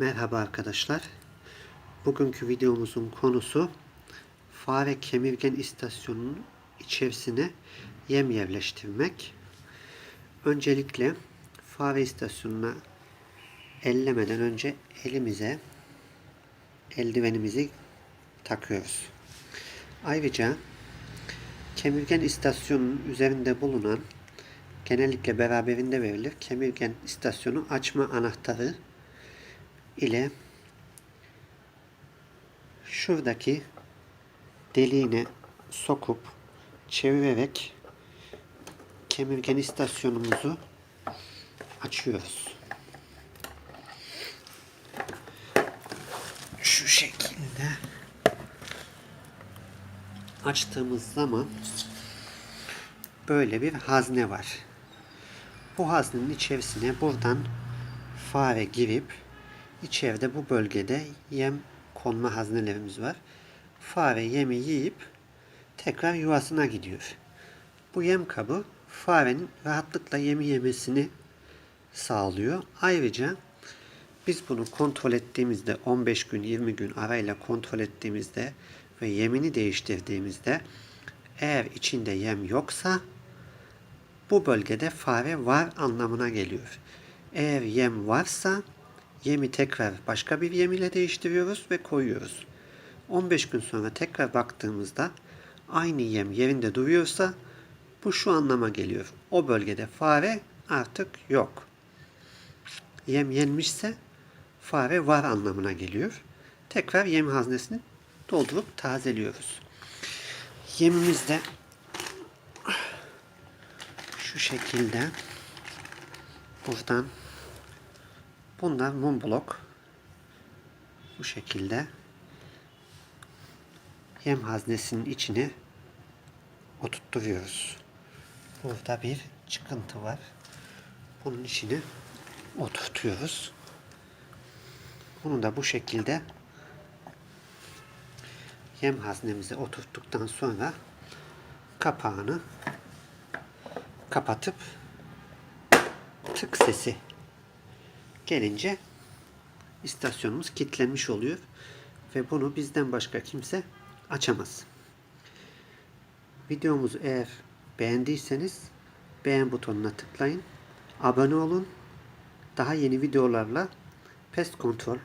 Merhaba arkadaşlar. Bugünkü videomuzun konusu fare kemirgen istasyonunun içerisine yem yerleştirmek. Öncelikle fare istasyonuna ellemeden önce elimize eldivenimizi takıyoruz. Ayrıca kemirgen istasyonunun üzerinde bulunan genellikle beraberinde verilir. Kemirgen istasyonu açma anahtarı ile şuradaki deliğine sokup çevirerek kemirgen istasyonumuzu açıyoruz. Şu şekilde açtığımız zaman böyle bir hazne var. Bu haznenin içerisine buradan fare girip içeride bu bölgede yem konma haznelerimiz var. Fare yemi yiyip tekrar yuvasına gidiyor. Bu yem kabı farenin rahatlıkla yemi yemesini sağlıyor. Ayrıca biz bunu kontrol ettiğimizde 15 gün 20 gün arayla kontrol ettiğimizde ve yemini değiştirdiğimizde eğer içinde yem yoksa bu bölgede fare var anlamına geliyor. Eğer yem varsa yemi tekrar başka bir yem ile değiştiriyoruz ve koyuyoruz. 15 gün sonra tekrar baktığımızda aynı yem yerinde duruyorsa bu şu anlama geliyor. O bölgede fare artık yok. Yem yenmişse fare var anlamına geliyor. Tekrar yem haznesini doldurup tazeliyoruz. Yemimiz de şu şekilde buradan bunlar mum blok bu şekilde yem haznesinin içine oturtturuyoruz. Burada bir çıkıntı var. Bunun içine oturtuyoruz. Bunu da bu şekilde yem haznemize oturttuktan sonra kapağını kapatıp tık sesi gelince istasyonumuz kilitlenmiş oluyor ve bunu bizden başka kimse açamaz. Videomuzu eğer beğendiyseniz beğen butonuna tıklayın. Abone olun. Daha yeni videolarla pest kontrol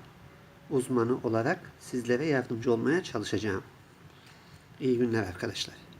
uzmanı olarak sizlere yardımcı olmaya çalışacağım. İyi günler arkadaşlar.